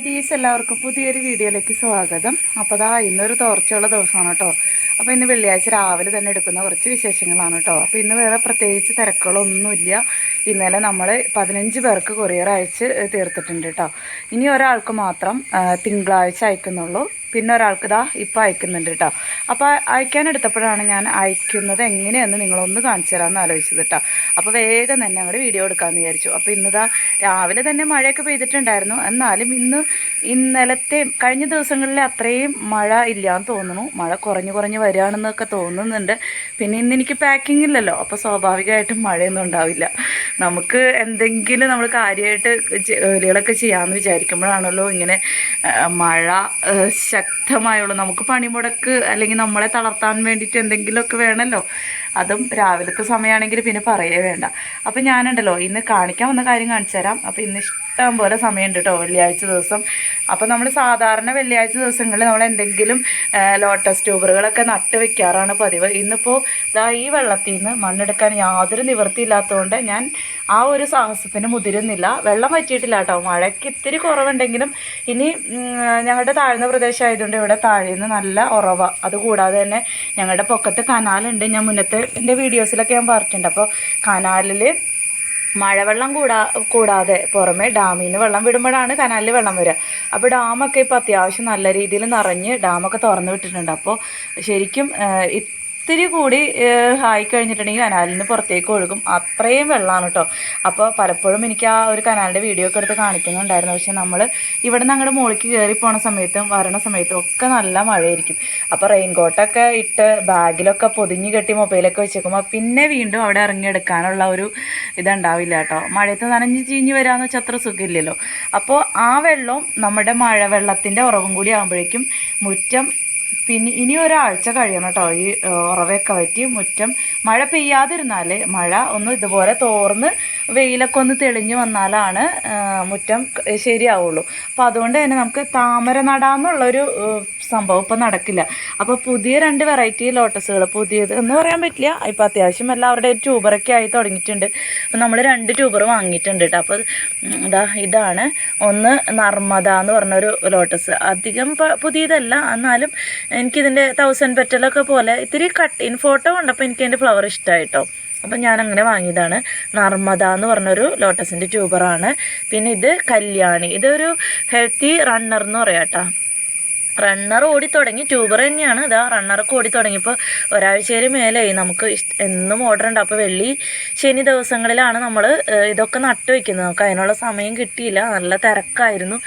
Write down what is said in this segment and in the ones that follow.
Hi എല്ലാവർക്കും പുതിയൊരു വീഡിയോയിലേക്ക് സ്വാഗതം. അപ്പോൾ ദാ ഇന്നൊരു തോർച്ചയുള്ള ദിവസമാണ് കേട്ടോ അപ്പോൾ ഇന്ന് വെള്ളിയാഴ്ച രാവിലെ തന്നെ എടുക്കുന്ന കുറച്ച് വിശേഷങ്ങളാണ് കേട്ടോ അപ്പോൾ ഇന്ന് വേറെ പ്രത്യേകിച്ച് തിരക്കുകളൊന്നുമില്ല. ഇന്നലെ നമ്മൾ പതിനഞ്ച് പേർക്ക് കൊറിയർ അയച്ച് തീർത്തിട്ടുണ്ട് കേട്ടോ ഇനി ഒരാൾക്ക് മാത്രം തിങ്കളാഴ്ച അയക്കുന്നുള്ളൂ. പിന്നെ ഒരാൾക്ക് ഇതാ ഇപ്പോൾ അയക്കുന്നുണ്ട് കേട്ടോ അപ്പോൾ അയക്കാൻ എടുത്തപ്പോഴാണ് ഞാൻ അയക്കുന്നത് എങ്ങനെയെന്ന് നിങ്ങളൊന്ന് കാണിച്ചു തരാമെന്ന് ആലോചിച്ചത് കേട്ടോ അപ്പോൾ വേഗം തന്നെ അങ്ങോട്ട് വീഡിയോ എടുക്കാമെന്ന് വിചാരിച്ചു. അപ്പോൾ ഇന്നിതാ രാവിലെ തന്നെ മഴയൊക്കെ പെയ്തിട്ടുണ്ടായിരുന്നു. എന്നാലും ഇന്ന് ഇന്നലത്തെ കഴിഞ്ഞ ദിവസങ്ങളിലെ അത്രയും മഴ ഇല്ലയെന്ന് തോന്നുന്നു. മഴ കുറഞ്ഞു കുറഞ്ഞ് വരികയാണെന്നൊക്കെ തോന്നുന്നുണ്ട്. പിന്നെ ഇന്ന് എനിക്ക് പാക്കിംഗ് ഇല്ലല്ലോ. അപ്പോൾ സ്വാഭാവികമായിട്ടും മഴയൊന്നും ഉണ്ടാവില്ല. നമുക്ക് എന്തെങ്കിലും നമ്മൾ കാര്യമായിട്ട് ജോലികളൊക്കെ ചെയ്യാമെന്ന് വിചാരിക്കുമ്പോഴാണല്ലോ ഇങ്ങനെ മഴ ശക്തമായുള്ളൂ. നമുക്ക് പണിമുടക്ക് അല്ലെങ്കിൽ നമ്മളെ തളർത്താൻ വേണ്ടിയിട്ട് എന്തെങ്കിലുമൊക്കെ വേണമല്ലോ. അതും രാവിലത്തെ സമയമാണെങ്കിൽ പിന്നെ പറയേ വേണ്ട. അപ്പം ഞാനുണ്ടല്ലോ ഇന്ന് കാണിക്കാൻ വന്ന കാര്യം കാണിച്ചു തരാം. അപ്പോൾ ഇന്ന് ഇഷ്ടം പോലെ സമയമുണ്ട് കേട്ടോ വെള്ളിയാഴ്ച ദിവസം. അപ്പോൾ നമ്മൾ സാധാരണ വെള്ളിയാഴ്ച ദിവസങ്ങളിൽ നമ്മൾ എന്തെങ്കിലും ലോട്ടസ് ട്യൂബറുകളൊക്കെ നട്ട് വെക്കാറാണ് പതിവ്. ഇന്നിപ്പോൾ ഇതാ ഈ വെള്ളത്തിൽ നിന്ന് മണ്ണെടുക്കാൻ യാതൊരു നിവൃത്തിയില്ലാത്തതുകൊണ്ട് ഞാൻ ആ ഒരു സാഹസത്തിന് മുതിരുന്നില്ല. വെള്ളം പറ്റിയിട്ടില്ല കേട്ടോ. മഴയ്ക്ക് ഇത്തിരി കുറവുണ്ടെങ്കിലും ഇനി ഞങ്ങളുടെ താഴ്ന്ന പ്രദേശമായതുകൊണ്ട് ഇവിടെ താഴെ നിന്ന് നല്ല ഉറവ. അതുകൂടാതെ തന്നെ ഞങ്ങളുടെ പൊക്കത്ത് കനാലുണ്ട്. ഞാൻ മുന്നത്തെ എന്റെ വീഡിയോസിലൊക്കെ ഞാൻ പറഞ്ഞിട്ടുണ്ട്. അപ്പോൾ കനാലിൽ മഴവെള്ളം കൂടാ കൂടാതെ പുറമെ ഡാമിൽ നിന്ന് വെള്ളം വിടുമ്പോഴാണ് കനാലിൽ വെള്ളം വരിക. അപ്പോൾ ഡാമൊക്കെ ഇപ്പോൾ അത്യാവശ്യം നല്ല രീതിയിൽ നിറഞ്ഞ് ഡാമൊക്കെ തുറന്നു വിട്ടിട്ടുണ്ട്. അപ്പോൾ ശരിക്കും ഇത്തിരി കൂടി ആയി കഴിഞ്ഞിട്ടുണ്ടെങ്കിൽ കനാലിൽ നിന്ന് പുറത്തേക്ക് ഒഴുകും. അത്രയും വെള്ളമാണ് കേട്ടോ അപ്പോൾ പലപ്പോഴും എനിക്ക് ആ ഒരു കനാലിന്റെ വീഡിയോ ഒക്കെ എടുത്ത് കാണിക്കുന്നുണ്ടായിരുന്നു. പക്ഷേ നമ്മൾ ഇവിടെ നിന്ന് അങ്ങോട്ട് മുകളിലേക്ക് കയറി പോണ സമയത്തും വരണ സമയത്തും ഒക്കെ നല്ല മഴയായിരിക്കും. അപ്പോൾ റെയിൻ കോട്ടൊക്കെ ഇട്ട് ബാഗിലൊക്കെ പൊതിഞ്ഞ് കെട്ടി മൊബൈലൊക്കെ വെച്ചേക്കുമ്പോൾ പിന്നെ വീണ്ടും അവിടെ ഇറങ്ങിയെടുക്കാനുള്ള ഒരു ഇതുണ്ടാവില്ല കേട്ടോ മഴയത്ത് നനഞ്ഞ് ചീഞ്ഞ് വരാമെന്ന് വെച്ചാൽ അത്ര സുഖമില്ലല്ലോ. അപ്പോൾ ആ വെള്ളവും നമ്മുടെ മഴവെള്ളത്തിന്റെ ഉറവും കൂടി ആകുമ്പോഴേക്കും മുറ്റം പിന്നെ ഇനി ഒരാഴ്ച കഴിയണം കേട്ടോ. ഈ ഉറവയൊക്കെ പറ്റി മുറ്റം മഴ പെയ്യാതിരുന്നാൽ മഴ ഒന്ന് ഇതുപോലെ തോർന്ന് വെയിലൊക്കെ ഒന്ന് തെളിഞ്ഞു വന്നാലാണ് മുറ്റം ശരിയാവുള്ളൂ. അപ്പോൾ അതുകൊണ്ട് തന്നെ നമുക്ക് താമര നടാന്നുള്ളൊരു സംഭവം ഇപ്പോൾ നടക്കില്ല. അപ്പോൾ പുതിയ രണ്ട് വെറൈറ്റി ലോട്ടസുകൾ പുതിയത് എന്ന് പറയാൻ പറ്റില്ല. ഇപ്പോൾ അത്യാവശ്യം എല്ലാവരുടെ ട്യൂബറൊക്കെ ആയി തുടങ്ങിയിട്ടുണ്ട്. അപ്പോൾ നമ്മൾ രണ്ട് ട്യൂബർ വാങ്ങിയിട്ടുണ്ട് കേട്ടോ അപ്പോൾ ഇതാ ഇതാണ്. ഒന്ന് നർമ്മദ എന്ന് പറഞ്ഞൊരു ലോട്ടസ് അധികം പുതിയതല്ല. എന്നാലും എനിക്കിതിന്റെ തൗസൻഡ് പെറ്റലൊക്കെ പോലെ ഇത്തിരി കട്ട് ഇൻ ഫോട്ടോ കണ്ടപ്പോൾ എനിക്ക് അതിന്റെ ഫ്ലവർ ഇഷ്ടമായിട്ടോ അപ്പം ഞാൻ അങ്ങനെ വാങ്ങിയതാണ്. നർമ്മദ എന്ന് പറഞ്ഞൊരു ലോട്ടസിന്റെ ട്യൂബറാണ് പിന്നെ ഇത് കല്യാണി. ഇതൊരു ഹെൽത്തി റണ്ണർ എന്ന് പറയാം കേട്ടോ റണ്ണർ ഓടി തുടങ്ങി. ട്യൂബർ തന്നെയാണ്. ഇതാ റണ്ണറൊക്കെ ഓടി തുടങ്ങിയപ്പോൾ ഒരാഴ്ചയിൽ മേലെയായി നമുക്ക് എന്നും ഓർഡർ ഉണ്ട്. അപ്പോൾ വെള്ളി ശനി ദിവസങ്ങളിലാണ് നമ്മൾ ഇതൊക്കെ നട്ടു വയ്ക്കുന്നത് നമുക്ക് അതിനുള്ള സമയം കിട്ടിയില്ല. നല്ല തിരക്കായിരുന്നു.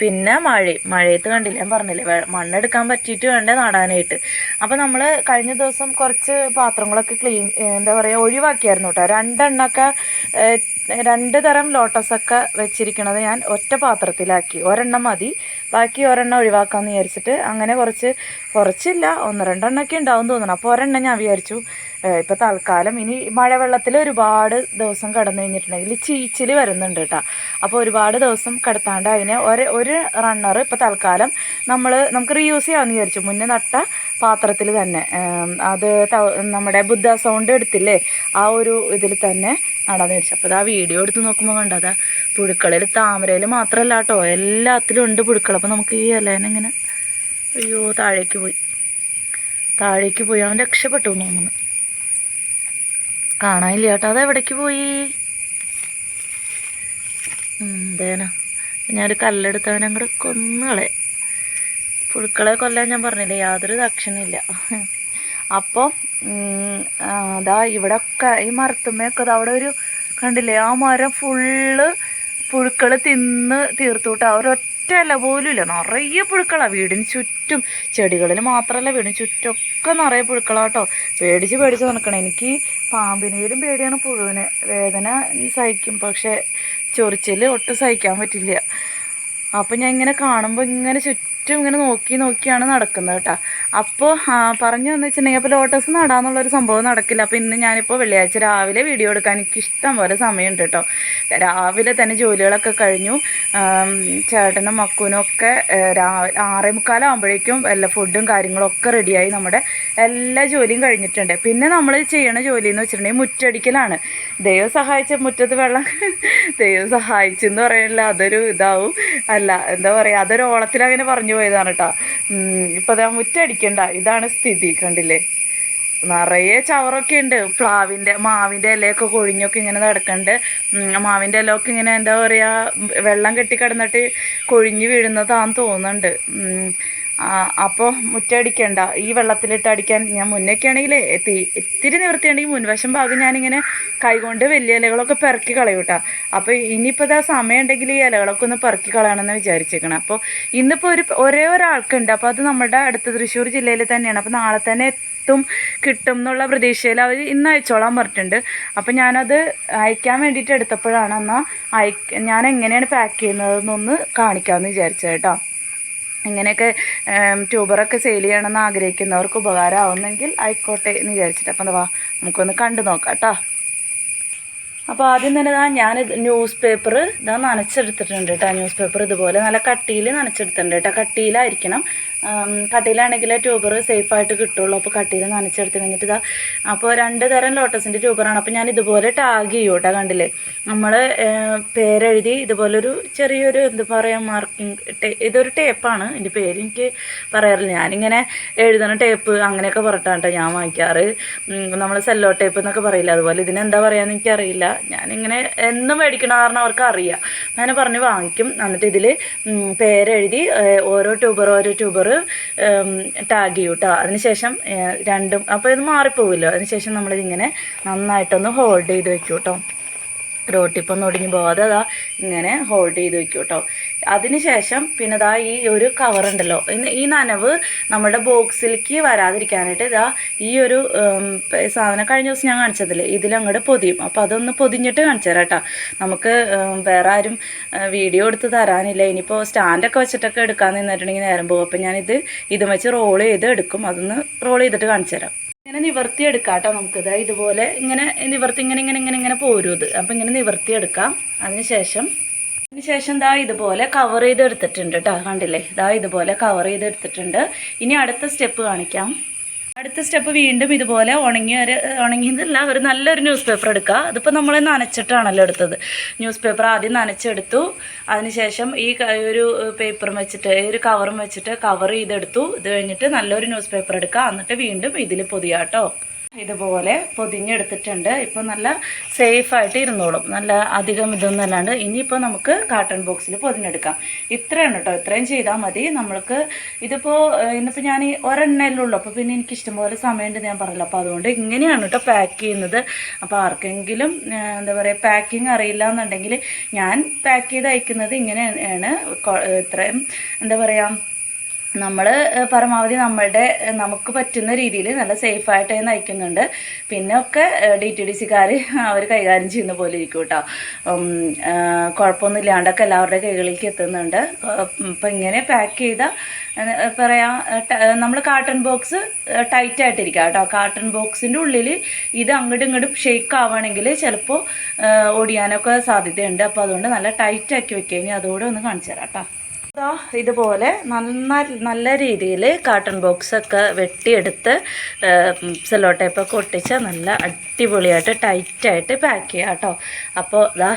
പിന്നെ മഴയും മഴയത്ത് കണ്ടില്ല. ഞാൻ പറഞ്ഞില്ലേ മണ്ണെടുക്കാൻ പറ്റിയിട്ട് വേണ്ടേ നടാനായിട്ട്. അപ്പോൾ നമ്മൾ കഴിഞ്ഞ ദിവസം കുറച്ച് പാത്രങ്ങളൊക്കെ ക്ലീൻ എന്താ പറയുക ഒഴിവാക്കിയായിരുന്നു കേട്ടോ. രണ്ടെണ്ണമൊക്കെ രണ്ട് തരം ലോട്ടസൊക്കെ വെച്ചിരിക്കണത് ഞാൻ ഒറ്റ പാത്രത്തിലാക്കി. ഒരെണ്ണം മതി. ബാക്കി ഒരെണ്ണം ഒഴിവാക്കാമെന്ന് വിചാരിച്ചിട്ട് അങ്ങനെ കുറച്ച് കുറച്ചില്ല. ഒന്ന് രണ്ടെണ്ണമൊക്കെ ഉണ്ടാവും തോന്നണം അപ്പോൾ ഒരെണ്ണം ഞാൻ വിചാരിച്ചു. ഇപ്പോൾ തൽക്കാലം ഇനി മഴവെള്ളത്തിൽ ഒരുപാട് ദിവസം കടന്നു കഴിഞ്ഞിട്ടുണ്ടെങ്കിൽ ചീച്ചിൽ വരുന്നുണ്ട് കേട്ടോ. അപ്പോൾ ഒരുപാട് ദിവസം കിടത്താണ്ട് അതിനെ ഒരു ഒരു റണ്ണർ ഇപ്പോൾ തൽക്കാലം നമ്മൾ നമുക്ക് റീയൂസ് ചെയ്യാമെന്ന് വിചാരിച്ചു. മുന്നേ നട്ട പാത്രത്തിൽ തന്നെ. അത് നമ്മുടെ ബുദ്ധ സൗണ്ട് എടുത്തില്ലേ? ആ ഒരു ഇതിൽ തന്നെ നടാന്ന് വിചാരിച്ചു. അപ്പോൾ ആ വീഡിയോ എടുത്ത് നോക്കുമ്പോൾ കണ്ടതാ പുഴുക്കളിൽ താമരയിൽ മാത്രമല്ല കേട്ടോ. എല്ലാത്തിലും ഉണ്ട് പുഴുക്കൾ. അപ്പോൾ നമുക്ക് ഈ ഇലേനെങ്ങനെ അയ്യോ താഴേക്ക് പോയി. താഴേക്ക് പോയി. അവൻ രക്ഷപ്പെട്ടു തോന്നുന്നു. കാണാനില്ല കേട്ടോ. അത് എവിടേക്ക് പോയി? എന്തേനാ ഞാനൊരു കല്ലെടുത്ത് അവനെ അങ്ങോട്ട് കൊന്നുകളെ പുഴുക്കളെ കൊല്ലാൻ ഞാൻ പറഞ്ഞില്ലേ? യാതൊരു ദക്ഷണില്ല അപ്പോൾ അതാ ഇവിടെ ഒക്കെ ഈ മരത്തുമ്മയൊക്കെ അവിടെ ഒരു കണ്ടില്ലേ? ആ മരം ഫുള്ള് പുഴുക്കൾ തിന്ന് തീർത്തുവിട്ട് ഒരൊറ്റ ഇല പോലും ഇല്ല നിറയെ പുഴുക്കളാണ് വീടിന് ചുറ്റും. ചെടികളിൽ മാത്രമല്ല വീടിന് ചുറ്റൊക്കെ നിറയെ പുഴുക്കളാട്ടോ പേടിച്ച് പേടിച്ച് നടക്കണം. എനിക്ക് പാമ്പിനേലും പേടിയാണ് പുഴുവിനെ വേദന സഹിക്കും. പക്ഷേ ചൊറിച്ചിൽ ഒട്ടും സഹിക്കാൻ പറ്റില്ല. അപ്പം ഞാൻ ഇങ്ങനെ കാണുമ്പോൾ ഇങ്ങനെ ചുറ്റും ഇങ്ങനെ നോക്കി നോക്കിയാണ് നടക്കുന്നത് കേട്ടോ. അപ്പോൾ പറഞ്ഞു എന്ന് വെച്ചിട്ടുണ്ടെങ്കിൽ അപ്പോൾ ലോട്ടസ് നടാന്നുള്ളൊരു സംഭവം നടക്കില്ല. അപ്പോൾ ഇന്ന് ഞാനിപ്പോൾ വെള്ളിയാഴ്ച രാവിലെ വീഡിയോ എടുക്കാൻ എനിക്ക് ഇഷ്ടം പോലെ സമയമുണ്ട് കേട്ടോ. രാവിലെ തന്നെ ജോലികളൊക്കെ കഴിഞ്ഞു. ചേട്ടനും മക്കൂനും ഒക്കെ രാവിലെ ആറേ മുക്കാലാകുമ്പോഴേക്കും എല്ലാ ഫുഡും കാര്യങ്ങളൊക്കെ റെഡിയായി നമ്മുടെ എല്ലാ ജോലിയും കഴിഞ്ഞിട്ടുണ്ട്. പിന്നെ നമ്മൾ ചെയ്യണ ജോലി എന്ന് വെച്ചിട്ടുണ്ടെങ്കിൽ മുറ്റടിക്കലാണ്. ദൈവം സഹായിച്ച മുറ്റത്ത് വെള്ളം ദൈവം സഹായിച്ചെന്ന് പറയണില്ല അതൊരു ഇതാവും. അല്ല എന്താ പറയുക അതൊരു ഓളത്തിൽ അങ്ങനെ പറഞ്ഞു പോയതാണ് കേട്ടോ. ഇപ്പോൾ അതാ മുറ്റടിക്കണ്ട ഇതാണ് സ്ഥിതി കണ്ടില്ലേ? നിറയെ ചവറൊക്കെ ഉണ്ട്. പ്ലാവിന്റെ മാവിന്റെ ഇലയൊക്കെ കൊഴിഞ്ഞൊക്കെ ഇങ്ങനെ നടക്കുന്നുണ്ട് മാവിന്റെ ഇലയൊക്കെ ഇങ്ങനെ എന്താ പറയുക വെള്ളം കെട്ടി കിടന്നിട്ട് കൊഴിഞ്ഞ് വീഴുന്നതാന്ന് തോന്നുന്നുണ്ട്. അപ്പോൾ മുറ്റടിക്കണ്ട. ഈ വെള്ളത്തിലിട്ട് അടിക്കാൻ ഞാൻ മുന്നൊക്കെ ആണെങ്കിൽ ഇത്തിരി നിവൃത്തിയുണ്ടെങ്കിൽ മുൻവശം ഭാഗം ഞാനിങ്ങനെ കൈകൊണ്ട് വലിയ ഇലകളൊക്കെ പെറുക്കി കളയും കേട്ടോ അപ്പോൾ ഇനിയിപ്പോൾ ഇതാ സമയം ഉണ്ടെങ്കിൽ ഈ ഇലകളൊക്കെ ഒന്ന് പെറുക്കി കളയണമെന്ന് വിചാരിച്ചേക്കണം. അപ്പോൾ ഇന്നിപ്പോൾ ഒരു ഒരേ ഒരാൾക്കുണ്ട്. അപ്പോൾ അത് നമ്മുടെ അടുത്ത തൃശ്ശൂർ ജില്ലയിൽ തന്നെയാണ്. അപ്പോൾ നാളെ തന്നെ എത്തും കിട്ടും എന്നുള്ള പ്രതീക്ഷയിൽ അവർ ഇന്ന് അയച്ചോളാൻ പറഞ്ഞിട്ടുണ്ട്. അപ്പം ഞാനത് അയക്കാൻ വേണ്ടിയിട്ട് എടുത്തപ്പോഴാണ് എന്നാൽ അയ ഞാൻ എങ്ങനെയാണ് പാക്ക് ചെയ്യുന്നതെന്നൊന്ന് കാണിക്കാമെന്ന് വിചാരിച്ചത് കേട്ടോ. ഇങ്ങനെയൊക്കെ ട്യൂബറൊക്കെ സെയിൽ ചെയ്യണമെന്ന് ആഗ്രഹിക്കുന്നവർക്ക് ഉപകാരമാവുന്നെങ്കിൽ ആയിക്കോട്ടെ എന്ന് വിചാരിച്ചിട്ട്. അപ്പം വാ നമുക്കൊന്ന് കണ്ടു നോക്കാം കേട്ടോ. അപ്പോൾ ആദ്യം തന്നെ ഇതാ ഞാൻ ന്യൂസ് പേപ്പർ ഇതാ നനച്ചെടുത്തിട്ടുണ്ട് കേട്ടോ. ന്യൂസ് പേപ്പർ ഇതുപോലെ നല്ല കട്ടിയിൽ നനച്ചെടുത്തിട്ടുണ്ട് കേട്ടോ. കട്ടിയിലായിരിക്കണം. കട്ടിയിലാണെങ്കിൽ ട്യൂബർ സേഫായിട്ട് കിട്ടുള്ളൂ. അപ്പോൾ കട്ടിയിൽ നനച്ചെടുത്ത് കഴിഞ്ഞിട്ട് ഇതാ അപ്പോൾ രണ്ട് തരം ലോട്ടസിന്റെ ട്യൂബറാണ് അപ്പോൾ ഞാൻ ഇതുപോലെ ടാഗ് ചെയ്യും കേട്ടോ കണ്ടില്ലേ? നമ്മൾ പേരെഴുതി ഇതുപോലൊരു ചെറിയൊരു എന്താ പറയുക മാർക്കിംഗ് ഇതൊരു ടേപ്പാണ് എന്റെ പേര് എനിക്ക് പറയാറില്ല. ഞാനിങ്ങനെ എഴുതണ ടേപ്പ് അങ്ങനെയൊക്കെ പറഞ്ഞിട്ടാണ് ഞാൻ വാങ്ങിക്കാറ് നമ്മൾ സെല്ലോ ടേപ്പ് എന്നൊക്കെ പറയില്ല? അതുപോലെ ഇതിനെന്താ പറയുക എനിക്കറിയില്ല. ഞാനിങ്ങനെ എന്നും മേടിക്കണ കാരണം അവർക്ക് അറിയാം ഞാൻ പറഞ്ഞ് വാങ്ങിക്കും. എന്നിട്ട് ഇതിൽ പേരെഴുതി ഓരോ ട്യൂബർ ഓരോ ട്യൂബർ ടാഗ് ചെയ്യും കേട്ടോ അതിനുശേഷം രണ്ടും അപ്പോൾ ഇത് മാറിപ്പോവില്ലോ. അതിനുശേഷം നമ്മളിതിങ്ങനെ നന്നായിട്ടൊന്ന് ഹോൾഡ് ചെയ്ത് വെക്കും കേട്ടോ റോട്ടിപ്പൊന്നും ഒടിഞ്ഞു പോകാതെ അതാ ഇങ്ങനെ ഹോൾഡ് ചെയ്ത് വെക്കും കേട്ടോ അതിനുശേഷം പിന്നെ ദാ ഈ ഒരു ഇന്ന് ഈ നനവ് നമ്മുടെ ബോക്സിലേക്ക് വരാതിരിക്കാനായിട്ട് ഇതാ ഈ ഒരു സാധനം കഴിഞ്ഞ ദിവസം ഞാൻ കാണിച്ചതില്ലേ? ഇതിലങ്ങോട്ട് പൊതിയും. അപ്പോൾ അതൊന്ന് പൊതിഞ്ഞിട്ട് കാണിച്ചു തരാം കേട്ടോ നമുക്ക് വേറെ ആരും വീഡിയോ എടുത്ത് തരാനില്ല. ഇനിയിപ്പോൾ സ്റ്റാൻഡൊക്കെ വെച്ചിട്ടൊക്കെ എടുക്കാൻ നിന്നിട്ടുണ്ടെങ്കിൽ നേരം പോകും. അപ്പോൾ ഞാനിത് ഇതും വെച്ച് റോൾ ചെയ്ത് എടുക്കും. അതൊന്ന് റോൾ ചെയ്തിട്ട് കാണിച്ചു തരാം. ഇങ്ങനെ നിവർത്തി എടുക്കാം കേട്ടോ നമുക്കിത്. ഇതുപോലെ ഇങ്ങനെ നിവർത്തി ഇങ്ങനെ ഇങ്ങനെ ഇങ്ങനെ ഇങ്ങനെ പോരും ഇത് അപ്പം ഇങ്ങനെ നിവർത്തി എടുക്കാം അതിനുശേഷം അതിനുശേഷം ദാ ഇതുപോലെ കവർ ചെയ്ത് എടുത്തിട്ടുണ്ട് കേട്ടോ കണ്ടില്ലേ? ദാ ഇതുപോലെ കവർ ചെയ്ത് എടുത്തിട്ടുണ്ട് ഇനി അടുത്ത സ്റ്റെപ്പ് കാണിക്കാം. അടുത്ത സ്റ്റെപ്പ് വീണ്ടും ഇതുപോലെ ഉണങ്ങിയ ഒരു ഉണങ്ങിയതല്ല ഒരു നല്ലൊരു ന്യൂസ് പേപ്പർ എടുക്കുക. അതിപ്പോൾ നമ്മൾ നനച്ചിട്ടാണല്ലോ എടുത്തത്. ന്യൂസ് പേപ്പർ ആദ്യം നനച്ചെടുത്തു. അതിനുശേഷം ഈ ഒരു പേപ്പറും വെച്ചിട്ട് ഒരു കവറും വെച്ചിട്ട് കവർ ചെയ്തെടുത്തു. ഇത് കഴിഞ്ഞിട്ട് നല്ലൊരു ന്യൂസ് പേപ്പർ എടുക്കുക. എന്നിട്ട് വീണ്ടും ഇതിൽ പൊതിയാട്ടോ. ഇതുപോലെ പൊതിഞ്ഞെടുത്തിട്ടുണ്ട്. ഇപ്പോൾ നല്ല സേഫായിട്ട് ഇരുന്നോളും. നല്ല അധികം ഇതൊന്നും അല്ലാണ്ട് ഇനിയിപ്പോൾ നമുക്ക് കാട്ടൺ ബോക്സിൽ പൊതിഞ്ഞെടുക്കാം. ഇത്രയാണ് കേട്ടോ. ഇത്രയും ചെയ്താൽ മതി. നമ്മൾക്ക് ഇതിപ്പോൾ ഇന്നിപ്പോൾ ഞാൻ ഈ ഒരെണ്ണയിലുള്ളൂ അപ്പോൾ പിന്നെ എനിക്ക് ഇഷ്ടംപോലെ സമയമുണ്ട് ഞാൻ പറയില്ല അപ്പോൾ അതുകൊണ്ട് ഇങ്ങനെയാണ് കേട്ടോ പാക്ക് ചെയ്യുന്നത്. അപ്പോൾ ആർക്കെങ്കിലും എന്താ പറയുക പാക്കിംഗ് അറിയില്ല എന്നുണ്ടെങ്കിൽ ഞാൻ പാക്ക് ചെയ്ത് അയക്കുന്നത് ഇങ്ങനെയാണ്. ഇത്രയും എന്താ പറയുക നമ്മൾ പരമാവധി നമ്മളുടെ നമുക്ക് പറ്റുന്ന രീതിയിൽ നല്ല സേഫായിട്ട് നയിക്കുന്നുണ്ട്. പിന്നെ ഒക്കെ ഡി ടി ഡി സിക്കാർ അവർ കൈകാര്യം ചെയ്യുന്ന പോലെ ഇരിക്കും കേട്ടോ കുഴപ്പമൊന്നും ഇല്ലാണ്ടൊക്കെ എല്ലാവരുടെ കൈകളിലേക്ക് എത്തുന്നുണ്ട്. ഇപ്പം ഇങ്ങനെ പാക്ക് ചെയ്ത പറയാ നമ്മൾ കാട്ടൺ ബോക്സ് ടൈറ്റ് ആയിട്ടിരിക്കുക കേട്ടോ കാട്ടൺ ബോക്സിന്റെ ഉള്ളിൽ ഇത് അങ്ങോട്ടും ഇങ്ങോട്ടും ഷേക്ക് ആവുകയാണെങ്കിൽ ചിലപ്പോൾ ഓടിയാനൊക്കെ സാധ്യതയുണ്ട്. അപ്പോൾ അതുകൊണ്ട് നല്ല ടൈറ്റ് ആക്കി വെക്കുക ഇനി അതോടെ ഒന്ന് കാണിച്ചു തരാം കേട്ടോ ഇതുപോലെ നന്ന നല്ല രീതിയിൽ കാട്ടൺ ബോക്സൊക്കെ വെട്ടിയെടുത്ത് സെല്ലോ ടേപ്പൊക്കെ ഒട്ടിച്ച് നല്ല അടിപൊളിയായിട്ട് ടൈറ്റായിട്ട് പാക്ക് ചെയ്യുക കേട്ടോ. അപ്പോൾ ഇതാ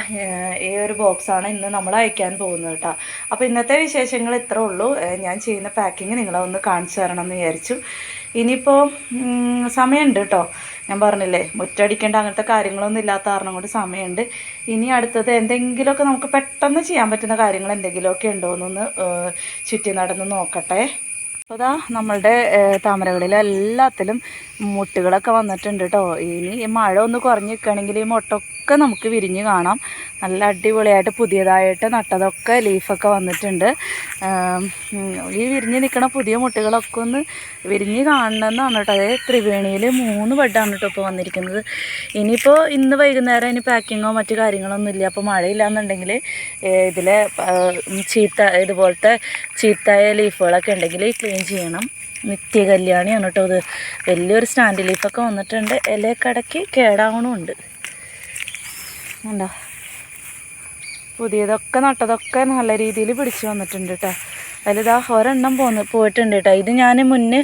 ഈ ഒരു ബോക്സാണ് ഇന്ന് നമ്മൾ അയക്കാൻ പോകുന്നത് കേട്ടോ. അപ്പോൾ ഇന്നത്തെ വിശേഷങ്ങൾ ഇത്രേ ഉള്ളൂ. ഞാൻ ചെയ്യുന്ന പാക്കിങ് നിങ്ങളെ ഒന്ന് കാണിച്ചു തരണം എന്ന് വിചാരിച്ചു. ഇനിയിപ്പോൾ സമയമുണ്ട് കേട്ടോ. ഞാൻ പറഞ്ഞില്ലേ മുറ്റടിക്കേണ്ട അങ്ങനത്തെ കാര്യങ്ങളൊന്നും ഇല്ലാത്ത കാരണം കൊണ്ട് സമയമുണ്ട്. ഇനി അടുത്തത് എന്തെങ്കിലുമൊക്കെ നമുക്ക് പെട്ടെന്ന് ചെയ്യാൻ പറ്റുന്ന കാര്യങ്ങൾ എന്തെങ്കിലുമൊക്കെ ഉണ്ടോ എന്നൊന്ന് ചുറ്റി നടന്ന് നോക്കട്ടെ. അപ്പോൾ ഇതാ നമ്മളുടെ താമരകളിൽ എല്ലാത്തിലും മുട്ടുകളൊക്കെ വന്നിട്ടുണ്ട് കേട്ടോ ഇനി ഈ മഴ ഒന്ന് കുറഞ്ഞു നിൽക്കുകയാണെങ്കിൽ ഈ മുട്ടൊക്കെ നമുക്ക് വിരിഞ്ഞ് കാണാം. നല്ല അടിപൊളിയായിട്ട് പുതിയതായിട്ട് നട്ടതൊക്കെ ലീഫൊക്കെ വന്നിട്ടുണ്ട്. ഈ വിരിഞ്ഞ് നിൽക്കുന്ന പുതിയ മുട്ടുകളൊക്കെ ഒന്ന് വിരിഞ്ഞ് കാണണമെന്നാണ് കേട്ടോ അതായത് ത്രിവേണിയിൽ മൂന്ന് ബെഡാണ് കേട്ടോ ഇപ്പോൾ വന്നിരിക്കുന്നത്. ഇനിയിപ്പോൾ ഇന്ന് വൈകുന്നേരം ഇനി പാക്കിങ്ങോ മറ്റു കാര്യങ്ങളൊന്നും ഇല്ല. അപ്പോൾ മഴയില്ല എന്നുണ്ടെങ്കിൽ ഇതിലെ ചീത്ത ഇതുപോലത്തെ ചീത്തായ ലീഫുകളൊക്കെ ഉണ്ടെങ്കിൽ ക്ലീൻ ചെയ്യണം. നിത്യ കല്യാണിയാണ് കേട്ടോ ഇത് വലിയൊരു സ്റ്റാൻഡ് ലീഫൊക്കെ വന്നിട്ടുണ്ട്. ഇലക്കടയ്ക്ക് കേടാവണമുണ്ട് പുതിയതൊക്കെ നട്ടതൊക്കെ നല്ല രീതിയിൽ പിടിച്ചു വന്നിട്ടുണ്ട് കേട്ടോ അതിലിതാ ഒരെണ്ണം പോന്ന് പോയിട്ടുണ്ട് കേട്ടോ ഇത് ഞാൻ മുന്നേ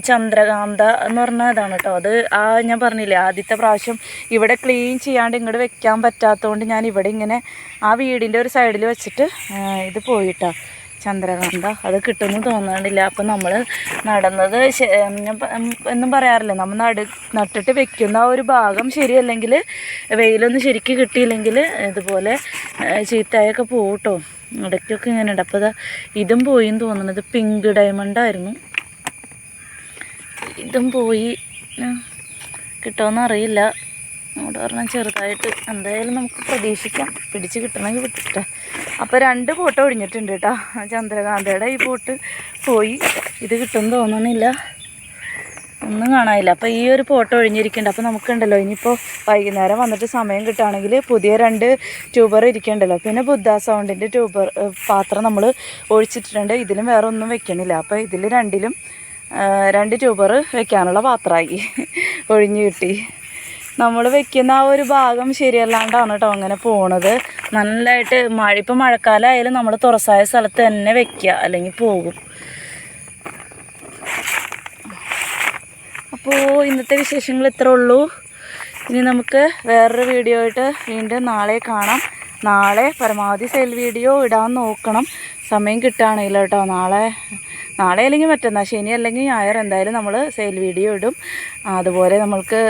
ചന്ദ്രകാന്ത എന്ന് പറഞ്ഞ ഇതാണ് കേട്ടോ അത് ആ ഞാൻ പറഞ്ഞില്ലേ ആദ്യത്തെ പ്രാവശ്യം ഇവിടെ ക്ലീൻ ചെയ്യാണ്ട് ഇങ്ങോട്ട് വെക്കാൻ പറ്റാത്തതുകൊണ്ട് ഞാൻ ഇവിടെ ഇങ്ങനെ ആ വീടിന്റെ ഒരു സൈഡിൽ വെച്ചിട്ട് ഇത് പോയിട്ടാ ചന്ദ്രകാന്ത. അത് കിട്ടുമെന്ന് തോന്നുന്നില്ല. അപ്പം നമ്മൾ നടന്നത് എന്നും പറയാറില്ല നമ്മൾ നട നട്ടിട്ട് വെക്കുന്ന ആ ഒരു ഭാഗം ശരിയല്ലെങ്കിൽ വെയിലൊന്നും ശരിക്ക് കിട്ടിയില്ലെങ്കിൽ ഇതുപോലെ ചീത്തയൊക്കെ പോകട്ടോ ഇടയ്ക്കൊക്കെ ഇങ്ങനെ ഉണ്ട്. അപ്പോൾ ഇതും പോയി എന്ന് തോന്നുന്നത് പിങ്ക് ഡയമണ്ട് ആയിരുന്നു. ഇതും പോയി ആ, പറഞ്ഞാൽ ചെറുതായിട്ട് എന്തായാലും നമുക്ക് പ്രതീക്ഷിക്കാം. പിടിച്ച് കിട്ടണമെങ്കിൽ വിട്ടിട്ട്. അപ്പോൾ രണ്ട് പോട്ട് ഒഴിഞ്ഞിട്ടുണ്ട് കേട്ടോ. ചന്ദ്രകാന്തയുടെ ഈ പോട്ട് പോയി. ഇത് കിട്ടുമെന്ന് തോന്നുന്നില്ല ഒന്നും കാണാനില്ല. അപ്പോൾ ഈ ഒരു ഫോട്ടോ ഒഴിഞ്ഞിരിക്കുന്നുണ്ട്. അപ്പോൾ നമുക്കുണ്ടല്ലോ ഇനിയിപ്പോൾ വൈകുന്നേരം വന്നിട്ട് സമയം കിട്ടുകയാണെങ്കിൽ പുതിയ രണ്ട് ട്യൂബർ ഇരിക്കേണ്ടല്ലോ പിന്നെ ബുദ്ധ സൗണ്ടിന്റെ ട്യൂബർ പാത്രം നമ്മൾ ഒഴിച്ചിട്ടുണ്ട് ഇതിലും വേറെ ഒന്നും വെക്കണില്ല. അപ്പോൾ ഇതിൽ രണ്ടിലും രണ്ട് ട്യൂബർ വെക്കാനുള്ള പാത്രമായി. ഒഴിഞ്ഞു കിട്ടി. നമ്മൾ വെക്കുന്ന ആ ഒരു ഭാഗം ശരിയല്ലാണ്ടാണ് കേട്ടോ അങ്ങനെ പോണത്. നല്ലതായിട്ട് മഴ ഇപ്പം മഴക്കാലമായാലും നമ്മൾ തുറസായ സ്ഥലത്ത് തന്നെ വെക്കുക അല്ലെങ്കിൽ പോകും. അപ്പോൾ ഇന്നത്തെ വിശേഷങ്ങൾ ഇത്രേ ഉള്ളൂ. ഇനി നമുക്ക് വേറൊരു വീഡിയോ ആയിട്ട് വീണ്ടും നാളെ കാണാം. നാളെ പരമാവധി സെയിൽ വീഡിയോ ഇടാൻ നോക്കണം. സമയം കിട്ടുകയാണെങ്കിൽ കേട്ടോ നാളെ നാളെ അല്ലെങ്കിൽ മറ്റന്നാൾ ശനി അല്ലെങ്കിൽ ഞായർ എന്തായാലും നമ്മൾ സെയിൽ വീഡിയോ ഇടും. അതുപോലെ നമ്മൾക്ക്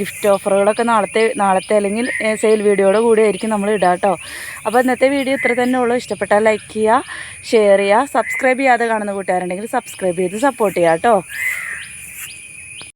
ഗിഫ്റ്റ് ഓഫറുകളൊക്കെ നാളത്തെ നാളത്തെ അല്ലെങ്കിൽ സെയിൽ വീഡിയോയുടെ കൂടെ ആയിരിക്കും നമ്മൾ ഇടുക കേട്ടോ. അപ്പോൾ ഇന്നത്തെ വീഡിയോ ഇത്ര തന്നെ ഉള്ളൂ. ഇഷ്ടപ്പെട്ടാൽ ലൈക്ക് ചെയ്യുക ഷെയർ ചെയ്യുക സബ്സ്ക്രൈബ് ചെയ്യാതെ കാണുന്ന കൂട്ടുകാരുണ്ടെങ്കിൽ സബ്സ്ക്രൈബ് ചെയ്ത് സപ്പോർട്ട് ചെയ്യുക കേട്ടോ.